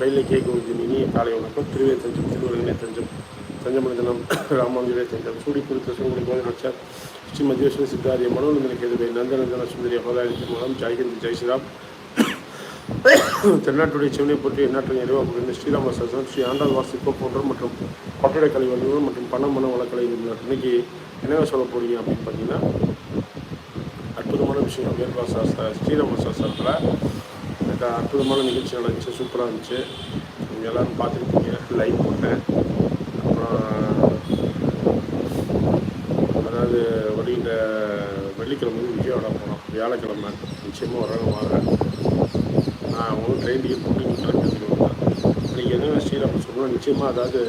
கையில் கேட்க வைக்கும் இனிய காலை வணக்கம். திருவே தஞ்சம் திருவருகனே தஞ்சம். தஞ்சமனிதனம் ராமாந்திரே தஞ்சம். சூடி குறித்த சூழ்நிலை கோதனாச்சார் ஸ்ரீ மத்தியேஸ்வர சித்தாரிய மனோநந்தன கேதுவை நந்தநந்தன சுந்தரி அபதாரி மூலம் ஜெய்ஹிந்த் ஜெய்ஸ்ரீராம் தென்னாட்டுடைய சிவனை போற்றி எண்ணாற்று நிறைவா புரிந்த ஸ்ரீராம ஸ்ரீ ஆண்டாள் வாசிப்போ போன்ற மற்றும் கட்டிடக்கலை வல்லுநர் மற்றும் பண மன வளக்கலை நிபுணர். இன்னைக்கு என்ன சொல்ல போறீங்க அப்படின்னு பார்த்தீங்கன்னா அற்புதமான விஷயம். வேர்வா சாஸ்திர ஸ்ரீராம சாஸ்திரத்தில் எனக்கு அற்புதமான நிகழ்ச்சி நடந்துச்சு சூப்பராக இருந்துச்சு. நீங்கள் எல்லோரும் பார்த்துருப்பீங்க. லைவ் போட்டேன். அப்புறம் அதாவது வருகின்ற வெள்ளிக்கிழமை விஜயோட விஜயவாடா போனோம். வியாழக்கிழமை நிச்சயமாக வராங்க வாங்க நான் அவங்களும் ட்ரெயின் டிக்கெட் போட்டு கிளம்பிட்டு நீங்கள் இன்றைக்கி என்ன ஸ்ரீராம சொல்லணும் நிச்சயமாக அதாவது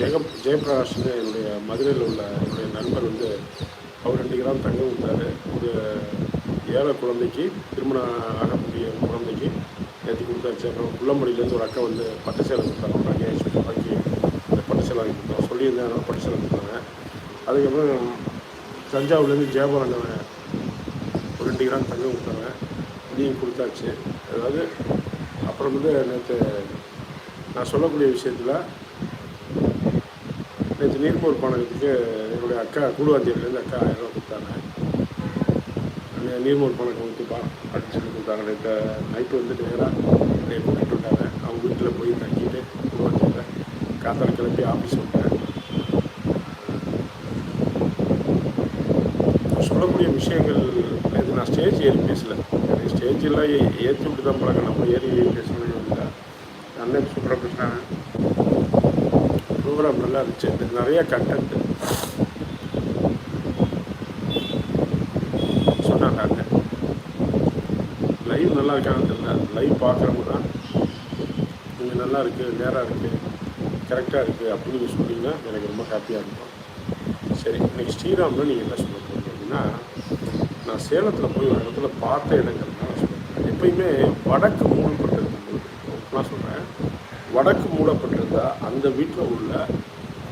ஜெகம் ஜெயபிரகாஷ்னு என்னுடைய மதுரையில் உள்ள என்னுடைய நண்பர் வந்து அவர் ரெண்டு கிராம் தங்க விட்டார் ஒரு ஏழை குழந்தைக்கு திருமணம் ஆகக்கூடிய குழந்தைக்கு நேற்று கொடுத்தாச்சு. அப்புறம் புள்ளம்படியிலேருந்து ஒரு அக்கா வந்து பட்டு சேலை கொடுத்தாங்க. ஒரு ஐயாயிரம் அந்த பட்டு சேலை வாங்கி கொடுத்தோம் சொல்லியிருந்தேன் அதனால் பட்டு சேலை கொடுத்தாங்க. அதுக்கப்புறம் தஞ்சாவூர்லேருந்து ஜெயபாலன் ஒரு ரெண்டு கிராம் தங்கம் கொடுத்தாங்க. இதையும் கொடுத்தாச்சு. அதாவது அப்புறம் வந்து நேற்று நான் சொல்லக்கூடிய விஷயத்தில் நேற்று நீர்மோர் பானகத்துக்கு என்னுடைய அக்கா கூடுவாந்தியிலேருந்து அக்கா ஆயிரம் ரூபா கொடுத்தாங்க. நீர்மூல் பழக்கம் பானகம் அப்படின்னு சொல்லி கொடுத்தாங்க நேற்று நைட்டு வந்து நேராக என்னை கூட்டிகிட்டு விட்டாங்க அவங்க வீட்டில் போய் தங்கிட்டு கூடுவாந்தியில் காத்தால கிளம்பி ஆஃபீஸ் விட்டேன். சொல்லக்கூடிய விஷயங்கள் இது நான் ஸ்டேஜ் ஏறி பேசல. எனக்கு ஸ்டேஜெல்லாம் ஏற்றி விட்டு தான் பழக்கம். நம்ம ஏறி பேசணும் இல்லை. அண்ணன் சூப்பராக பேசினாங்க. ப்ரோக்ராம் நல்லா இருந்துச்சு. நிறையா நிறைய சொன்னாங்க அண்ணன் லைவ் நல்லா இருக்கான்னு தெரியல. லைவ் பார்க்குறவங்க தான். நீங்கள் நல்லா இருக்குது நேராக இருக்குது கரெக்டாக இருக்குது அப்படின்னு நீங்கள் சொன்னீங்கன்னா எனக்கு ரொம்ப ஹாப்பியாக இருக்கும். சரி இன்றைக்கி ஸ்ரீராமில் நீங்கள் என்ன சொல்ல போகிறீங்க அப்படின்னா நான் சேலத்தில் போய் ஒரு இடத்துல பார்த்த இடங்கள் நான் சொல்கிறேன் எப்பயுமே வடக்கு மூடப்பட்டிருக்கும் நான் சொல்கிறேன் வடக்கு மூடப்பட்டிருந்தால் அந்த வீட்டில் உள்ள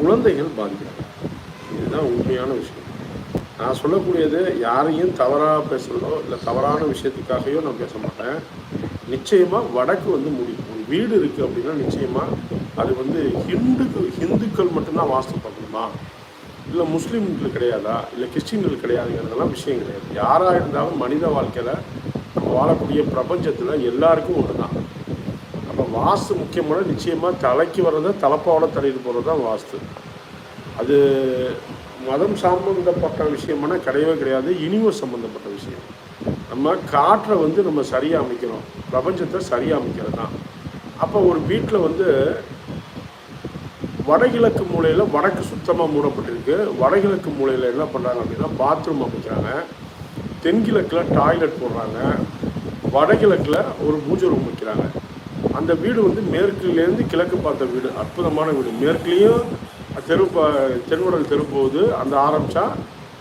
குழந்தைகள் பாதிக்கிறாங்க இதுதான் உண்மையான விஷயம். நான் சொல்லக்கூடியது யாரையும் தவறாக பேசுகிறதோ இல்லை தவறான விஷயத்துக்காகவோ நான் பேச மாட்டேன். நிச்சயமாக வடக்கு வந்து முடியும் ஒரு வீடு இருக்குது அப்படின்னா நிச்சயமாக அது வந்து ஹிந்துக்கு ஹிந்துக்கள் மட்டும்தான் வாஸ்து பார்க்கணுமா? இல்லை முஸ்லீம்கள் கிடையாதா? இல்லை கிறிஸ்டின்கள் கிடையாதுங்கிறதெல்லாம் விஷயம் கிடையாது. யாராக இருந்தாலும் மனித வாழ்க்கையில் நம்ம வாழக்கூடிய பிரபஞ்சத்தில் எல்லாருக்கும் ஒன்று தான் அப்போ வாஸ்து முக்கியமான நிச்சயமாக தலைக்கு வர்றதை தலைப்பாவோட தலையிட்டு போகிறது தான் வாஸ்து. அது மதம் சம்மந்தப்பட்ட விஷயம்னா கிடையவே கிடையாது யூனிவர்ஸ் சம்மந்தப்பட்ட விஷயம். நம்ம காற்றை வந்து நம்ம சரியாக அமைக்கிறோம் பிரபஞ்சத்தை சரியாக அமைக்கிறது தான். அப்போ ஒரு வீட்டில் வந்து வடகிழக்கு மூலையில் வடக்கு சுத்தமாக மூடப்பட்டிருக்கு. வடகிழக்கு மூலையில் என்ன பண்ணுறாங்க அப்படின்னா பாத்ரூம் அமைக்கிறாங்க. தென்கிழக்கில் டாய்லெட் போடுறாங்க. வடகிழக்கில் ஒரு பூஜை ரூம் வைக்கிறாங்க. அந்த வீடு வந்து மேற்குலேருந்து கிழக்கு பார்த்த வீடு அற்புதமான வீடு. மேற்குலேயும் தெரு ப- தென்வடல் தெரு போகுது. அந்த ஆரம்பித்தா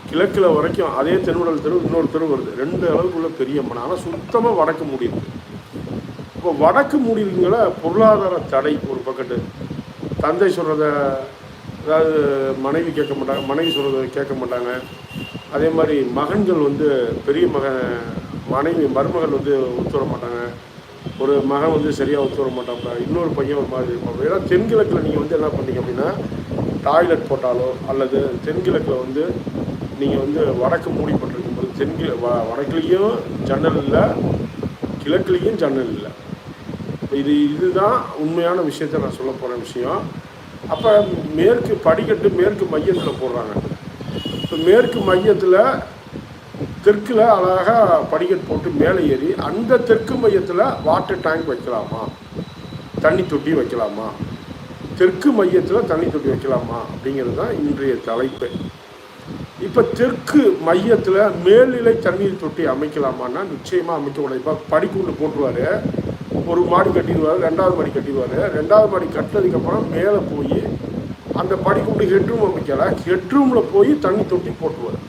கிழக்கில் வரைக்கும் அதே தென்வடல் தெரு இன்னொரு தெரு வருது. ரெண்டு அளவுக்குள்ளே பெரிய மனை ஆனால் சுத்தமாக வடக்கு மூடியிருக்கு. இப்போ வடக்கு மூடிங்கள பொருளாதார தடை ஒரு பக்கத்து. தந்தை சொல்கிறத அதாவது மனைவி கேட்க மாட்டாங்க மனைவி சொல்கிறத கேட்க மாட்டாங்க. அதே மாதிரி மகன்கள் வந்து பெரிய மகன் மனைவி மருமகள் வந்து ஒத்துவர மாட்டாங்க. ஒரு மகன் வந்து சரியாக ஒத்துவர மாட்டாங்க இன்னொரு பையன் ஒரு மாதிரி இருப்பாங்க ஏன்னா தென்கிழக்கில் நீங்கள் வந்து என்ன பண்ணீங்க அப்படின்னா டாய்லெட் போட்டாலோ அல்லது தென்கிழக்கில் வந்து நீங்கள் வந்து வடக்கு மூடிப்பட்டிருக்கும் போது தென்கிழ வ வடக்குலேயும் ஜன்னல் இல்லை கிழக்குலேயும் ஜன்னல் இல்லை. இது இதுதான் உண்மையான விஷயத்தை நான் சொல்ல போகிற விஷயம். அப்போ மேற்கு படிக்கட்டு மேற்கு மையத்தில் போடுறாங்க. இப்போ மேற்கு மையத்தில் தெற்கில் அழகாக படிக்கட்டு போட்டு மேலே ஏறி அந்த தெற்கு மையத்தில் வாட்டர் டேங்க் வைக்கலாமா? தண்ணி தொட்டி வைக்கலாமா? தெற்கு மையத்தில் தண்ணி தொட்டி வைக்கலாமா? அப்படிங்கிறது தான் இன்றைய தலைப்பு. இப்போ தெற்கு மையத்தில் மேல்நிலை தண்ணீர் தொட்டி அமைக்கலாமான்னா நிச்சயமாக அமைக்கக்கூடாது இப்போ படிக்குண்டு போட்டுருவாரு. ஒரு மாடி கட்டிடுவார் ரெண்டாவது மாடி கட்டிடுவார். ரெண்டாவது மாடி கட்டினதுக்கப்புறம் மேலே போய் அந்த படிக்குண்டு ஹெட்ரூம் அமைக்கலை. ஹெட்ரூமில் போய் தண்ணி தொட்டி போட்டுருவார்.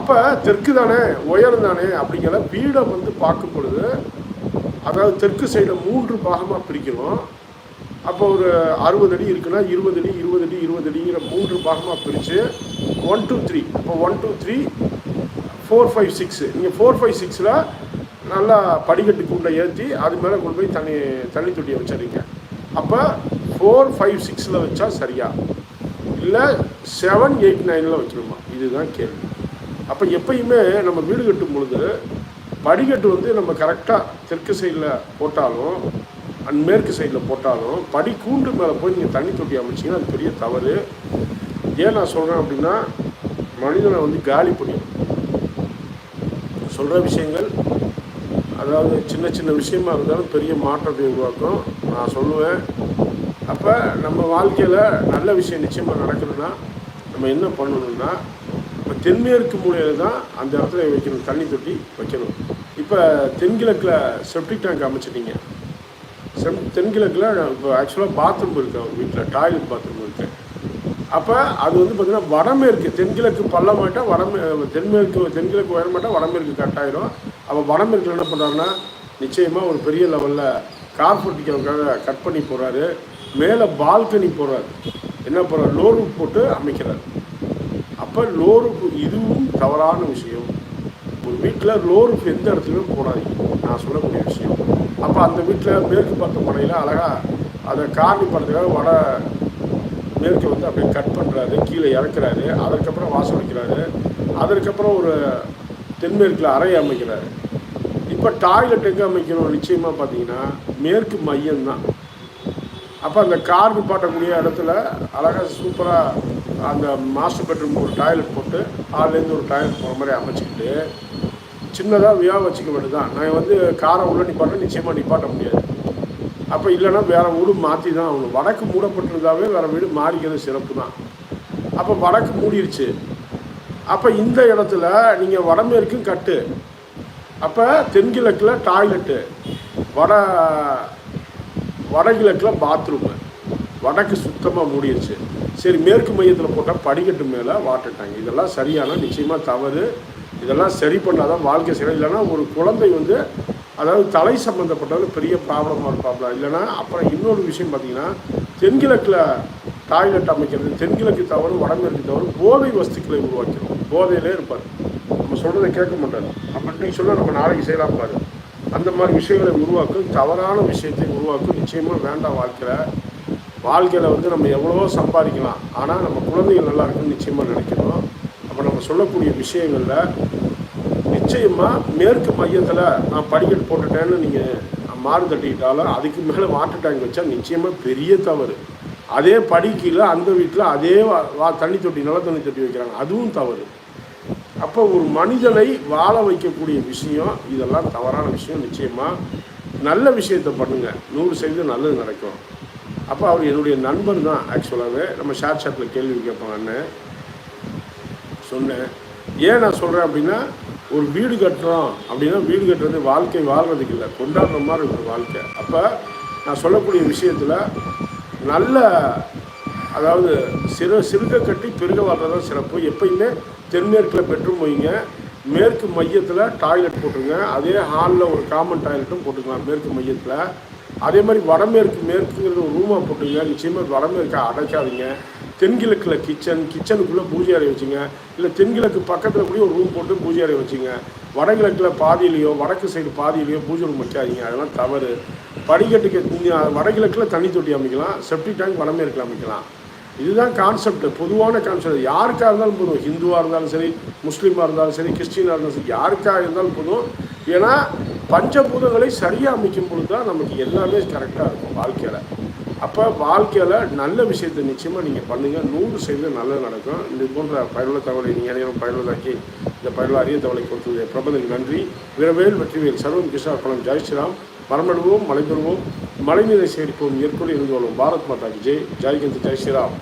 அப்போ தெற்கு தானே உயரம் தானே அப்படிங்கிற வீடை வந்து பார்க்கும் பொழுது அதாவது தெற்கு சைடில் மூன்று பாகமாக பிரிக்கணும் அப்போ ஒரு அறுபது அடி இருக்குன்னா இருபது அடி இருபது அடி இருபது அடிங்கிற மூன்று பாகமாக பிரித்து ஒன் டூ த்ரீ அப்போ one two three four five six நீங்கள் ஃபோர் ஃபைவ் சிக்ஸில் நல்லா படிக்கட்டுக்கு உள்ள ஏற்றி அது மேலே கொண்டு போய் தண்ணி தண்ணி தொட்டியை வச்சிருங்க அப்போ ஃபோர் ஃபைவ் சிக்ஸில் வச்சா சரியா? இல்லை செவன் எயிட் நைனில் வச்சுருமா? இதுதான் கேள்வி. அப்போ எப்பயுமே நம்ம வீடு கட்டும் பொழுது படிக்கட்டு வந்து நம்ம கரெக்டாக தெற்கு சைடில் போட்டாலும் அண்ட் மேற்கு சைடில் போட்டாலும் படி கூண்டு மேலே போய் நீங்கள் தண்ணி தொட்டி அமைச்சிங்கன்னா அது பெரிய தவறு. ஏன் நான் சொல்கிறேன் அப்படின்னா மனிதனை வந்து காலி பண்ணிடும் சொல்கிற விஷயங்கள் அதாவது சின்ன சின்ன விஷயமா இருந்தாலும் பெரிய மாற்றத்தை உருவாக்கும். நான் சொல்லுவேன். அப்போ நம்ம வாழ்க்கையில் நல்ல விஷயம் நிச்சயமாக நடக்கணும்னா நம்ம என்ன பண்ணணும்னா இப்போ தென்மேற்கு மூலையில் தான் அந்த இடத்துல வைக்கணும் தண்ணி தொட்டி வைக்கணும். இப்போ தென்கிழக்கில் செப்டிக் டேங்க் அமைச்சிட்டீங்க. செம் தென்கிழக்கில் இப்போ ஆக்சுவலாக பாத்ரூம் இருக்குது அவங்க வீட்டில் டாய்லெட் பாத்ரூம் இருக்குது அப்போ அது வந்து பார்த்திங்கன்னா வடமேற்கு தென்கிழக்கு பள்ளமாட்டா வடமே தென்மேற்கு தென்கிழக்கு உயரமாட்டா வடமேற்கு கட்டாயிரும் அப்போ வடமேற்கில் என்ன பண்ணுறாருன்னா நிச்சயமாக ஒரு பெரிய லெவலில் கார் போட்டிக்கிறதுக்காக கட் பண்ணி போகிறாரு மேலே பால்கனி போடுறாரு என்ன போகிறார் லோ ரூப் போட்டு அமைக்கிறார். அப்போ லோ ரூப் இதுவும் தவறான விஷயம். ஒரு வீட்டில் லோ ரூப் எந்த இடத்துலையும் போடாதீங்க. நான் சொல்லக்கூடிய விஷயம். அப்போ அந்த வீட்டில் மேற்கு பார்த்த முனையில் அழகாக அதை காரணி பண்ணுறதுக்காக வட மேற்கு வந்து அப்படியே கட் பண்ணுறாரு கீழே இறக்குறாரு. அதற்கப்புறம் வாசல் வைக்கிறாரு. அதற்கப்புறம் ஒரு தென்மேற்கில் அறை அமைக்கிறாரு. இப்போ டாய்லெட் எங்கே அமைக்கணும் நிச்சயமாக பார்த்தீங்கன்னா மேற்கு மையம்தான். அப்போ அந்த கார் பாட்டக்கூடிய இடத்துல அழகாக சூப்பராக அந்த மாஸ்டர் பெட்ரூம் ஒரு டாய்லெட் போட்டு ஆள்லேருந்து ஒரு டாய்லெட் போகிற மாதிரி அமைச்சிக்கிட்டு சின்னதாக வியா வச்சுக்க வேண்டியதான் நான் வந்து காரை உள்ள நிப்பாட்ட நிச்சயமாக நிப்பாட்ட முடியாது. அப்போ இல்லைன்னா வேறு வீடு மாற்றி தான் ஆகணும். வடக்கு மூடப்பட்டிருந்தாவே வேறு வீடு மாறிக்கிறது சிறப்பு தான் அப்போ வடக்கு மூடிருச்சு. அப்போ இந்த இடத்துல நீங்கள் வடமேற்கும் கட்டு. அப்போ தென்கிழக்கில் டாய்லெட்டு. வட வடகிழக்கில் பாத்ரூமு. வடக்கு சுத்தமாக மூடிருச்சு. சரி மேற்கு மையத்தில் போட்டால் படிக்கட்டு மேலே வாட்டர் டேங்க். இதெல்லாம் சரியான நிச்சயமாக தவறு. இதெல்லாம் சரி பண்ணாதான் வாழ்க்கை சரி இல்லைன்னா ஒரு குழந்தை வந்து அதாவது தலை சம்மந்தப்பட்டது பெரிய ப்ராப்ளமாக இருப்பாப்ல. இல்லைன்னா அப்புறம் இன்னொரு விஷயம் பார்த்தீங்கன்னா தென்கிழக்கில் டாய்லெட் அமைக்கிறது தென்கிழக்கு தவறு வடமேற்கு தவறு போதை வஸ்துக்களை உருவாக்கிறோம் போதையிலே இருப்பார். நம்ம சொல்கிறத கேட்க மாட்டார். அப்போ இன்னைக்கு சொல்ல நம்ம நாளைக்கு செய்யலாம் பாரு. அந்த மாதிரி விஷயங்களை உருவாக்கும் தவறான விஷயத்தை உருவாக்கும். நிச்சயமாக வேண்டாம் வாழ்க்கையில். வாழ்க்கையில் வந்து நம்ம எவ்வளவோ சம்பாதிக்கலாம். ஆனால் நம்ம குழந்தைகள் நல்லா இருக்குன்னு நிச்சயமாக நினைக்கணும் அப்போ நம்ம சொல்லக்கூடிய விஷயங்களில் நிச்சயமாக மேற்கு மையத்தில் நான் படிக்கட்டு போட்டுட்டேன்னு நீங்கள் மாறு தட்டிக்கிட்டாலும் அதுக்கு மேலே வாட்டர் டேங்க் வச்சா நிச்சயமாக பெரிய தவறு. அதே படிக்கல அந்த வீட்டில் அதே வா- வா தண்ணி தொட்டி நல்ல தண்ணி தொட்டி வைக்கிறாங்க. அதுவும் தவறு. அப்போ ஒரு மனிதனை வாழ வைக்கக்கூடிய விஷயம் இதெல்லாம் தவறான விஷயம். நிச்சயமாக நல்ல விஷயத்தை பண்ணுங்கள் நூறு சதவீதம் நல்லது நடக்கும். அப்போ அவர் என்னுடைய நண்பர் தான் ஆக்சுவலாகவே நம்ம ஷேர் சாட்டில் கேள்வி கேட்பாங்க அண்ணன் சொன்னேன். ஏன் நான் சொல்கிறேன் அப்படின்னா ஒரு வீடு கட்டுறோம் அப்படின்னா வீடு கட்டுறது வாழ்க்கை வாழ்றதுக்கு இல்லை. கொண்டாடுற மாதிரி இருக்கிற வாழ்க்கை. அப்போ நான் சொல்லக்கூடிய விஷயத்தில் நல்ல அதாவது சிறு சிறுக கட்டி பெருக வாழ்றதான் சிறப்பு. எப்பயுமே தென்மேற்கில் பெட்ரூம் வைங்க. மேற்கு மையத்தில் டாய்லெட் போட்டுருங்க. அதே ஹாலில் ஒரு காமன் டாய்லெட்டும் போட்டுக்கலாம் மேற்கு மையத்தில். அதே மாதிரி வடமேற்கு மேற்குங்கிறது ஒரு ரூமாக போட்டுங்க நிச்சயமாக வடமேற்கை அடைக்காதீங்க. தென்கிழக்கில் கிச்சன் கிச்சனுக்குள்ளே பூஜை அறை வச்சுங்க. இல்லை தென்கிழக்கு பக்கத்தில் கூட ஒரு ரூம் போட்டு பூஜை அறை வச்சுங்க. வடகிழக்கில் பாதியிலையோ வடக்கு சைடு பாதியிலையோ பூஜை ரூம் வைக்காதீங்க. அதெல்லாம் தவறு. படிக்கட்டுக்கு வடகிழக்கில் தண்ணி தொட்டி அமைக்கலாம். செப்டிக் டேங்க் வடமேற்கில் அமைக்கலாம். இதுதான் கான்செப்ட் பொதுவான கான்செப்ட் யாருக்காக இருந்தாலும் போதும். ஹிந்துவாக இருந்தாலும் சரி முஸ்லீமாக இருந்தாலும் சரி கிறிஸ்டினாக இருந்தாலும் சரி யாருக்காக இருந்தாலும் போதும். ஏன்னா பஞ்சபூதங்களை சரியாக அமைக்கும் பொழுது தான் நமக்கு எல்லாமே கரெக்டாக இருக்கும் வாழ்க்கையில். அப்போ வாழ்க்கையில் நல்ல விஷயத்தை நிச்சயமாக நீங்கள் பண்ணுங்கள் நூறு சதவீதம் நல்லது நடக்கும். இது போன்ற பயனுள்ள தகவலை நீங்கள் அனைவரும் பயனுள்ளதாக்கி இந்த பயனுள்ள அரிய தகவலை கொடுத்தது பிரபதன் நன்றி. விரவேல் வெற்றிவேல் சர்வம் கிருஷ்ணா பலம். ஜெய் ஸ்ரீராம். மரமடுவோம் மலை பெறுவோம் மழைநீரை சேகரிப்போம் ஏற்கனவே இருந்து வரும் பாரத் மாதா ஜெய். ஜெய் ஜெய் ஸ்ரீராம்.